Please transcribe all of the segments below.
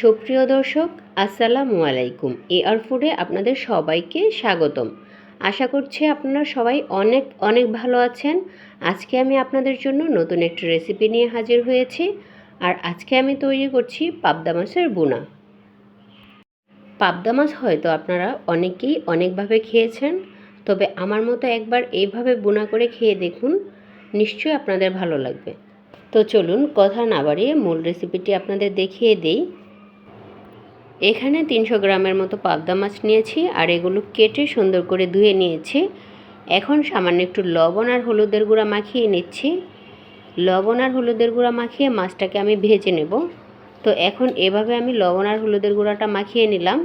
সুপ্রিয় দর্শক, আসসালামু আলাইকুম। এআর ফুডে আপনাদের সবাইকে স্বাগতম। আশা করছি আপনারা সবাই অনেক অনেক ভালো আছেন। আজকে আমি আপনাদের জন্য নতুন একটি রেসিপি নিয়ে হাজির হয়েছি। আর আজকে আমি তৈরি করছি পাবদা মাছের বুনা। পাবদা মাছ হয়তো আপনারা অনেকেই অনেকভাবে খেয়েছেন, তবে আমার মতো একবার এইভাবে বুনা করে খেয়ে দেখুন, নিশ্চয়ই আপনাদের ভালো লাগবে। তো চলুন, কথা না বাড়িয়ে মূল রেসিপিটি আপনাদের দেখিয়ে দেই। এখানে তিনশো গ্রামের মতো পাবদা মাছ নিয়েছি আর এগুলো কেটে সুন্দর করে ধুয়ে নিয়েছি। এখন সামান্য একটু লবণ আর হলুদের গুঁড়া মাখিয়ে নিচ্ছি। লবণ আর হলুদের গুঁড়া মাখিয়ে মাছটাকে আমি ভেজে নেব। তো এখন এভাবে আমি লবণ আর হলুদের গুঁড়াটা মাখিয়ে নিলাম।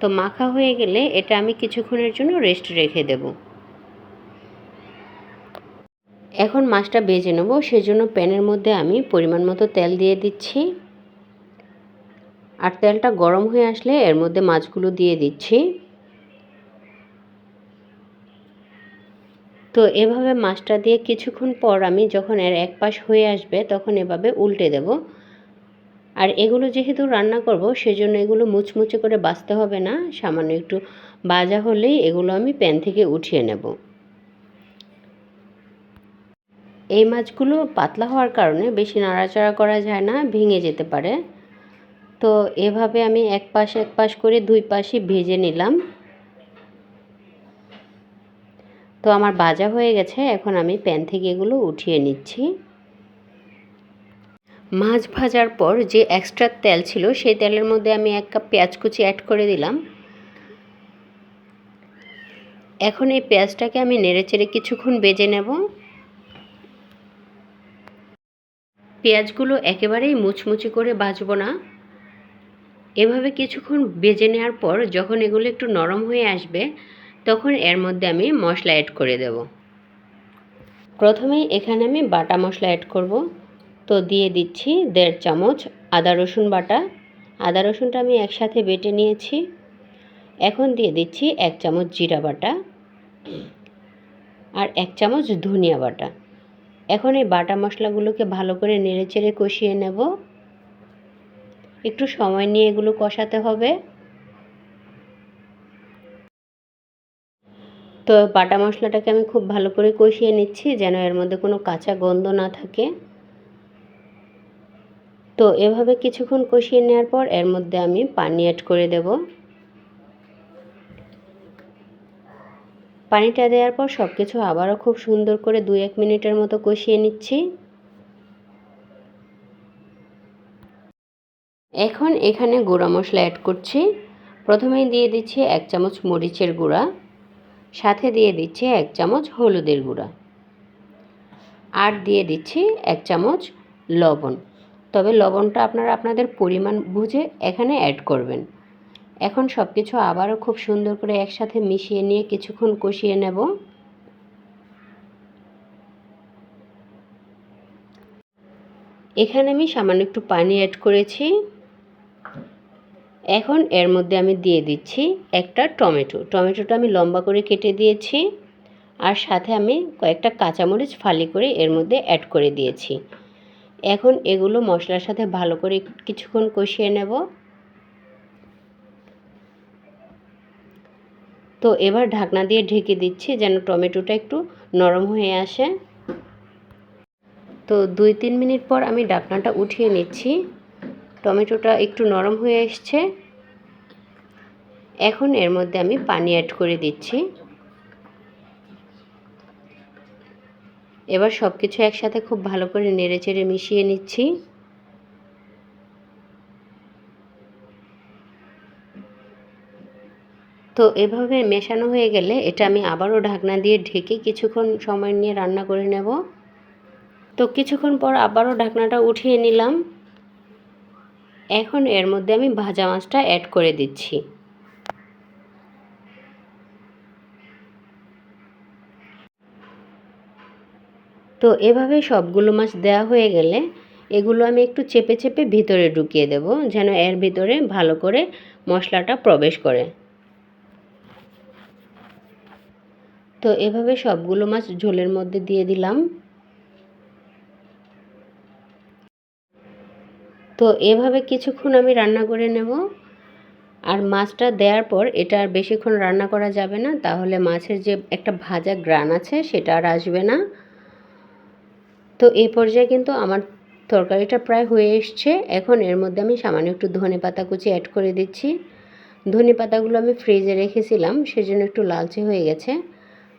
তো মাখা হয়ে গেলে এটা আমি কিছুক্ষণের জন্য রেস্ট রেখে দেব। এখন মাছটা ভেজে নেব। সেজন্য প্যানের মধ্যে আমি পরিমাণ মতো তেল দিয়ে দিচ্ছি। আর তেলটা গরম হয়ে আসলে এর মধ্যে মাছগুলো দিয়ে দিচ্ছি। তো এভাবে মাছটা দিয়ে কিছুক্ষণ পর আমি যখন এর এক পাশ হয়ে আসবে তখন এভাবে উল্টে দেব। আর এগুলো যেহেতু রান্না করব সেজন্য এগুলো মুচমুচে করে বাছতে হবে না, সামান্য একটু বাজা হলেই এগুলো আমি প্যান থেকে উঠিয়ে নেব। এই মাছগুলো পাতলা হওয়ার কারণে বেশি নাড়াচাড়া করা যায় না, ভেঙে যেতে পারে। তো এভাবে আমি এক পাশ এক পাশ করে দুই পাশে ভেজে নিলাম। তো আমার ভাজা হয়ে গেছে, এখন আমি প্যান থেকে এগুলো উঠিয়ে নিচ্ছি। মাছ ভাজার পর যে এক্সট্রা তেল ছিল, সেই তেলের মধ্যে আমি এক কাপ পেঁয়াজ কুচি অ্যাড করে দিলাম। এখন এই পেঁয়াজটাকে আমি নেড়েচেড়ে কিছুক্ষণ বেজে নেব। পেঁয়াজগুলো একেবারেই মুচমুচি করে বাজবো না। এভাবে কিছুক্ষণ বেজে নেওয়ার পর যখন এগুলো একটু নরম হয়ে আসবে, তখন এর মধ্যে আমি মশলা অ্যাড করে দেব। প্রথমেই এখানে আমি বাটা মশলা অ্যাড করব। তো দিয়ে দিচ্ছি দেড় চামচ আদা রসুন বাটা। আদা রসুনটা আমি একসাথে বেটে নিয়েছি। এখন দিয়ে দিচ্ছি এক চামচ জিরা বাটা আর এক চামচ ধনিয়া বাটা। এখন এই বাটা মশলাগুলোকে ভালো করে নেড়েচেড়ে কষিয়ে নেব। একটু সময় নিয়ে এগুলো কষাতে হবে। তো বাটা মশলাটাকে আমি খুব ভালো করে কষিয়ে নিচ্ছি যেন এর মধ্যে কোনো কাঁচা গন্ধ না থাকে। তো এভাবে কিছুক্ষণ কষিয়ে নেওয়ার পর এর মধ্যে আমি পানি অ্যাড করে দেব। পানিটা দেওয়ার পর সব কিছু আবারও খুব সুন্দর করে দু এক মিনিটের মতো কষিয়ে নিচ্ছি। এখন এখানে গুঁড়া মশলা অ্যাড করছি। প্রথমেই দিয়ে দিচ্ছি এক চামচ মরিচের গুঁড়া, সাথে দিয়ে দিচ্ছি এক চামচ হলুদের গুঁড়া, আর দিয়ে দিচ্ছি এক চামচ লবণ। তবে লবণটা আপনারা আপনাদের পরিমাণ বুঝে এখানে অ্যাড করবেন। এখন সব কিছু আবারও খুব সুন্দর করে একসাথে মিশিয়ে নিয়ে কিছুক্ষণ কষিয়ে নেব। এখানে আমি সামান্য একটু পানি অ্যাড করেছি। এখন এর মধ্যে আমি দিয়ে দিচ্ছি একটা টমেটো। টমেটোটা আমি লম্বা করে কেটে দিয়েছি আর সাথে আমি কয়েকটা কাঁচামরিচ ফালি করে এর মধ্যে অ্যাড করে দিয়েছি। এখন এগুলো মশলার সাথে ভালো করে কিছুক্ষণ কষিয়ে নেব। তো এবার ঢাকনা দিয়ে ঢেকে দিচ্ছি যেন টমেটোটা একটু নরম হয়ে আসে। তো দুই তিন মিনিট পর আমি ঢাকনাটা উঠিয়ে নিচ্ছি। টমেটোটা একটু নরম হয়ে এসছে। এখন এর মধ্যে আমি পানি অ্যাড করে দিচ্ছি। এবার সব কিছু একসাথে খুব ভালো করে নেড়ে চেড়ে মিশিয়ে নিচ্ছি। তো এভাবে মেশানো হয়ে গেলে এটা আমি আবারও ঢাকনা দিয়ে ঢেকে কিছুক্ষণ সময় নিয়ে রান্না করে নেব। তো কিছুক্ষণ পর আবারও ঢাকনাটা উঠিয়ে নিলাম। এখন এর মধ্যে আমি ভাজা মাছটা অ্যাড করে দিচ্ছি। তো এভাবে সবগুলো মাছ দেওয়া হয়ে গেলে এগুলো আমি একটু চেপে চেপে ভিতরে ঢুকিয়ে দেব, যেন এর ভিতরে ভালো করে মশলাটা প্রবেশ করে। তো এভাবে সবগুলো মাছ ঝোলের মধ্যে দিয়ে দিলাম। তো এভাবে কিছুক্ষণ আমি রান্না করে নেব। আর মাছটা দেওয়ার পর এটা আর বেশিক্ষণ রান্না করা যাবে না, তাহলে মাছের যে একটা ভাজা গ্রান আছে সেটা আর আসবে না। তো এই পর্যায়ে কিন্তু আমার তরকারিটা প্রায় হয়ে এসছে। এখন এর মধ্যে আমি সামান্য একটু ধনে পাতা কুচি অ্যাড করে দিচ্ছি। ধনে পাতাগুলো আমি ফ্রিজে রেখেছিলাম, সেজন্য একটু লালচে হয়ে গেছে।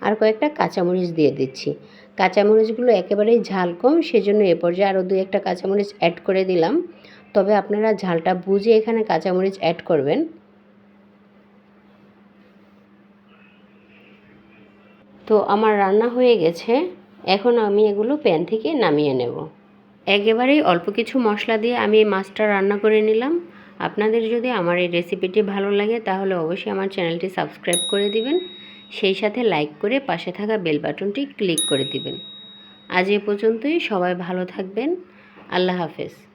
আর কয়েকটা কাঁচামরিচ দিয়ে দিচ্ছি। কাঁচামরিচগুলো একেবারেই ঝাল কম, সেজন্য এ পর্যায়ে আরও দু একটা কাঁচামরিচ অ্যাড করে দিলাম। তবে আপনারা ঝালটা বুঝে এখানে কাঁচামরিচ অ্যাড করবেন। তো আমার রান্না হয়ে গেছে। এখন আমি এগুলো প্যান থেকে নামিয়ে নেব। একেবারেই অল্প কিছু মশলা দিয়ে আমি এই মাছটা রান্না করে নিলাম। আপনাদের যদি আমার এই রেসিপিটি ভালো লাগে, তাহলে অবশ্যই আমার চ্যানেলটি সাবস্ক্রাইব করে দিবেন। সেই সাথে লাইক করে পাশে থাকা বেল বাটনটি ক্লিক করে দিবেন। আজ এ পর্যন্তই সবাই ভালো থাকবেন। আল্লাহ হাফেজ।